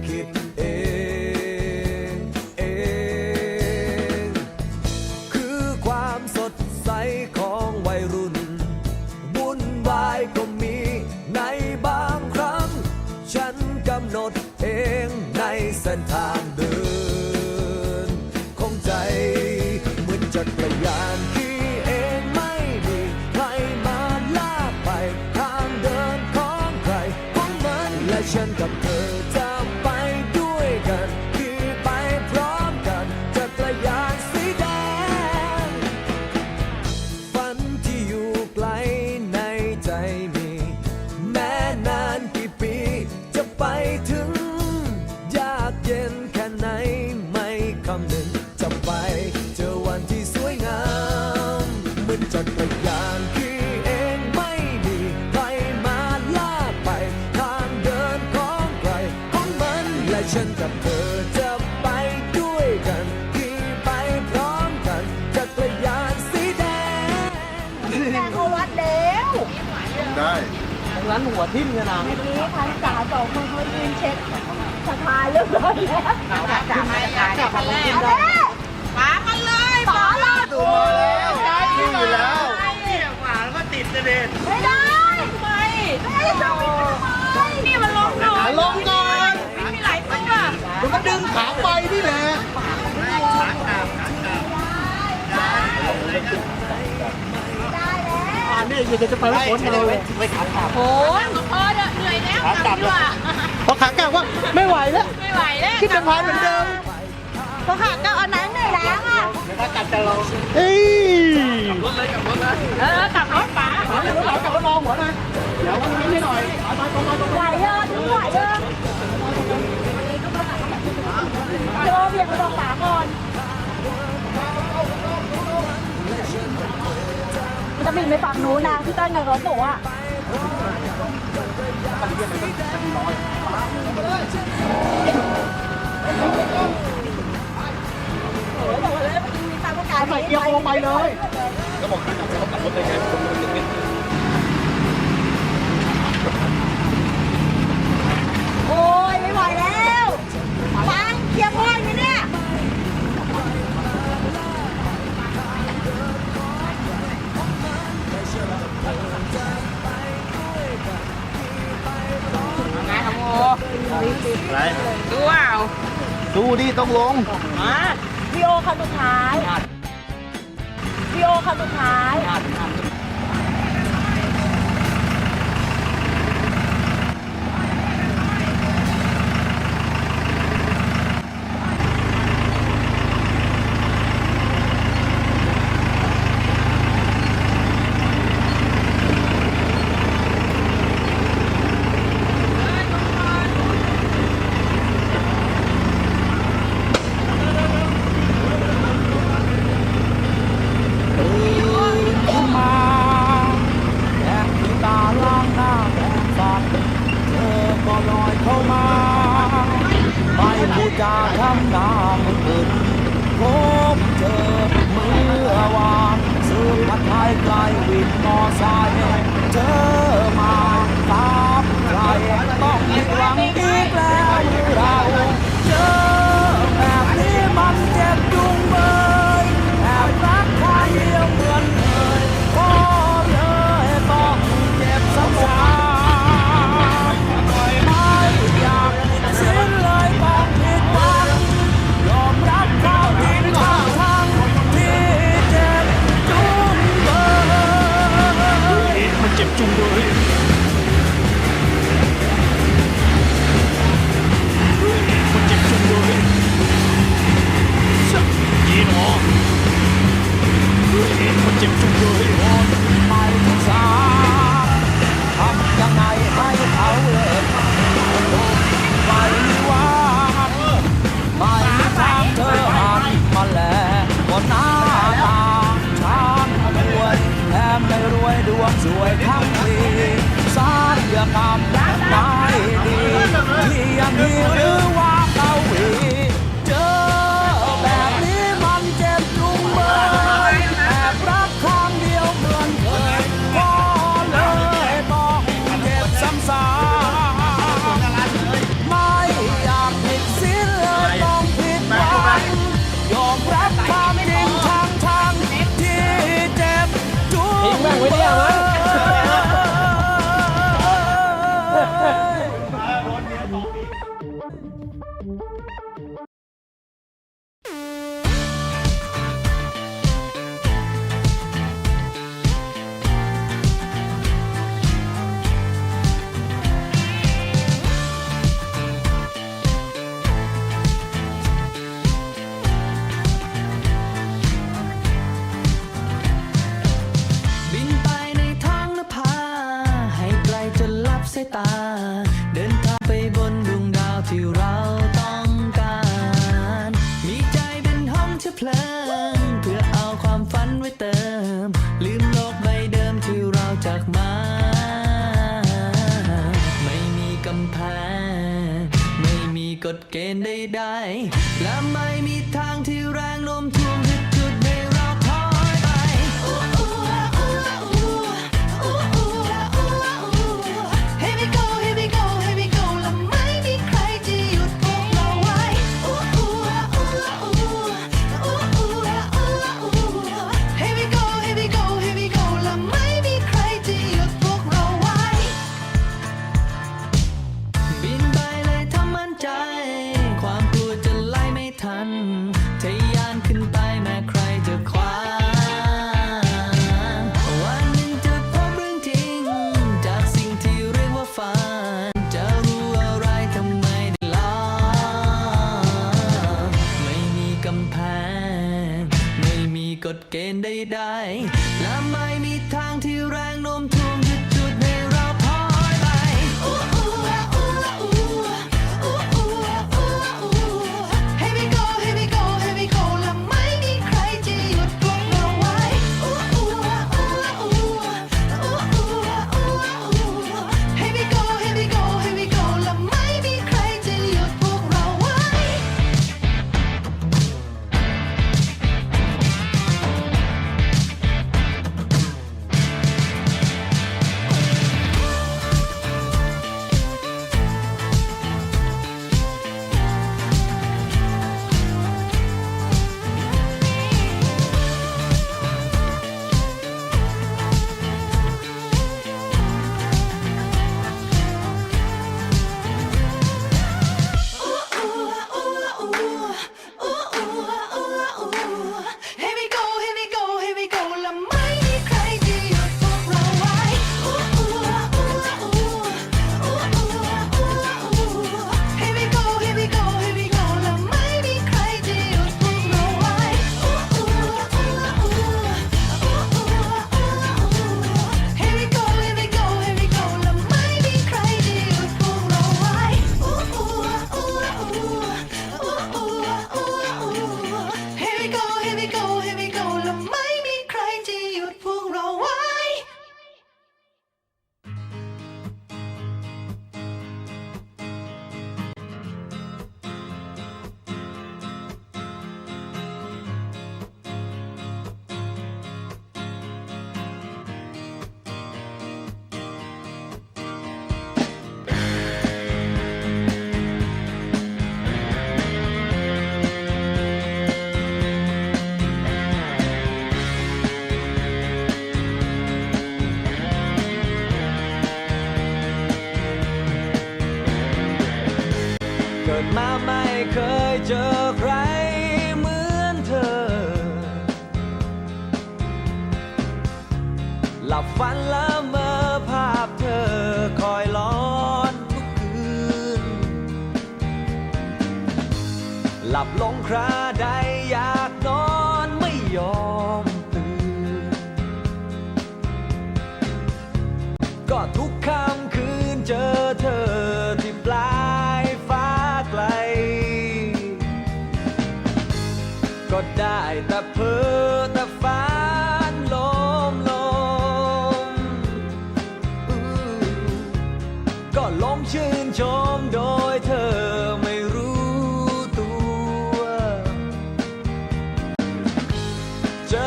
take ได้ตรงนั้นหัวทิ่มเนี่ยนะเมื่อกี้พันษาสองคนเขายืนเช็ดสะพานเรียบร้อยแล้วจับมาจับมาแล้วเอาเลยป๋ามันเลยป๋าลาดดูมาแล้วดูอยู่แล้วเนี่ยขวาแล้วก็ติดกระเด็นไม่ได้ไปไม่ได้จะวิ่งทำไมนี่มันลงหน่อยลงก่อนมีหลายตัวมันก็ดึงขาไปนี่แหละอ่านี่อ ยากจะไปไม่พ้นเลยไปขาขาโอ้ยพอเถอะเหนื่อยแล้วกลับดีกว่าพอขากลับว่าไม่ไหวแล้วไม่ไหวแล้วขึ้นสะพานเหมือนเดิมพอขาดก็เอาไหนเหนื่อยแล้วอะเฮ้ยเออกลับรถป๋าเดี๋ยวเรากลับมารอหัวหน่อยเดี๋ยววันนี้ให้หน่อยเอาไปตรงมาตรงไหวเยอะถึงไหวเยอะโยมอย่าไปบอกป๋าก่อน จะบินไปฝั่งนู้นนะที่ต้นกับรถหนูอะโอ้ยบอกเลยว่ามีตามประกาศใส่เกียร์โฟไปเลยโอะไรดูเปล่าดูดิต้องลงมาวีโอคันสุดท้ายวีโอคันสุดท้าย วยดวงสวยทั้งทีสายกรรมไม่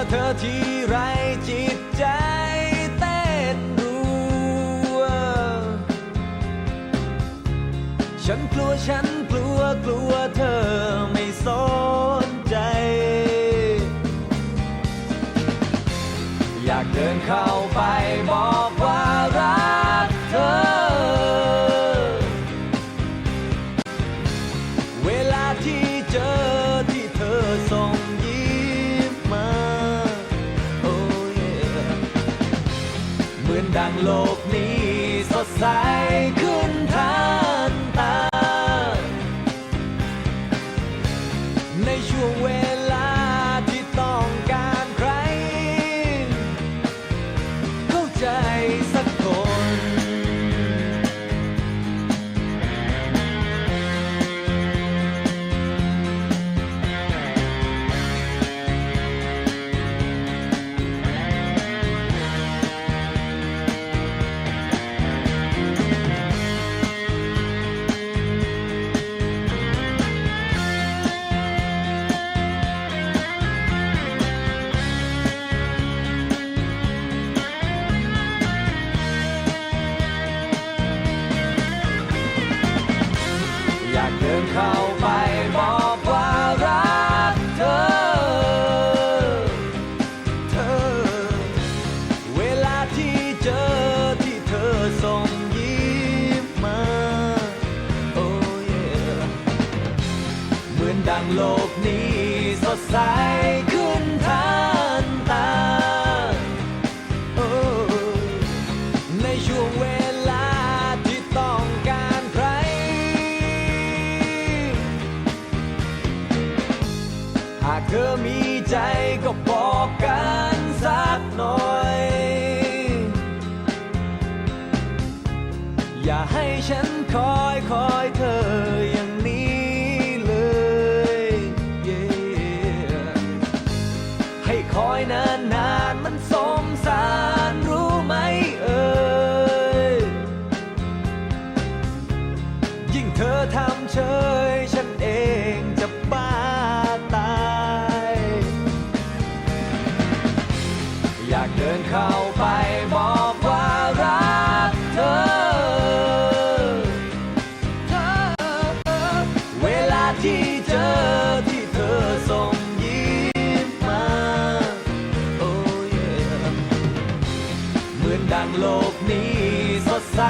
เธอที่ไรจิตใจเต้นรัว ฉันกลัวฉันกลัวกลัวเธอไม่สนใจ อยากเดินเข้าไปบอกางโลกนี้สดใสขึ้นทัน นดังโลกนี้สดใสขึ้นทันตา ในช่วงเวลาที่ต้องการใคร หากเธอมีใจก็บอกกันสักหน่อย อย่าให้ฉันคอยคอย คอยนานนานมันสม กนี้สดใส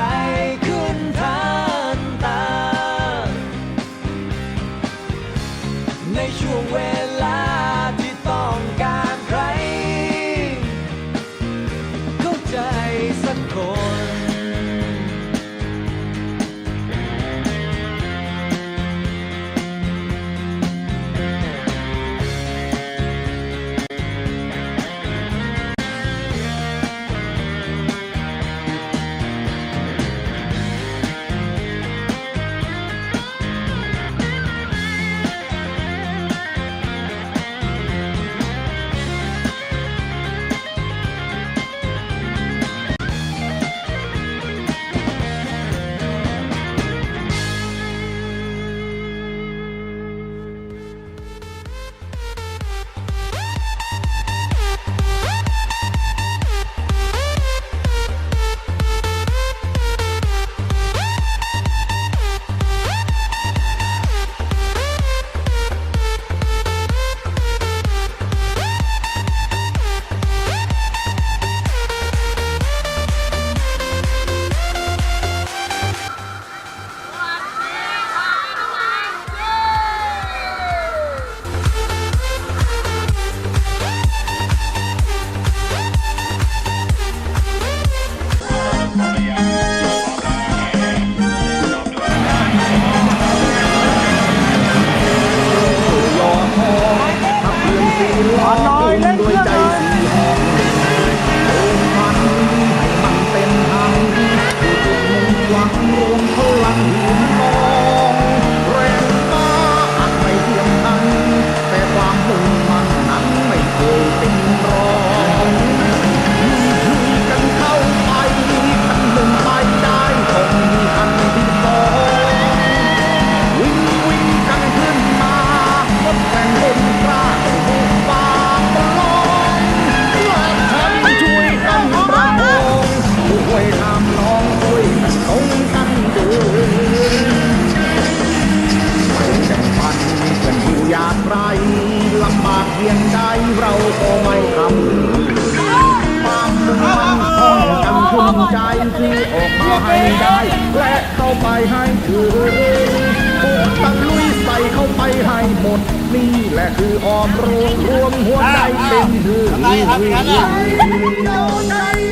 ให้เออโกตะลุยใส่เข้าไปให้หมด นี่แหละคืออ้อมรวมรวมหัวใจเป็นหือ Ay.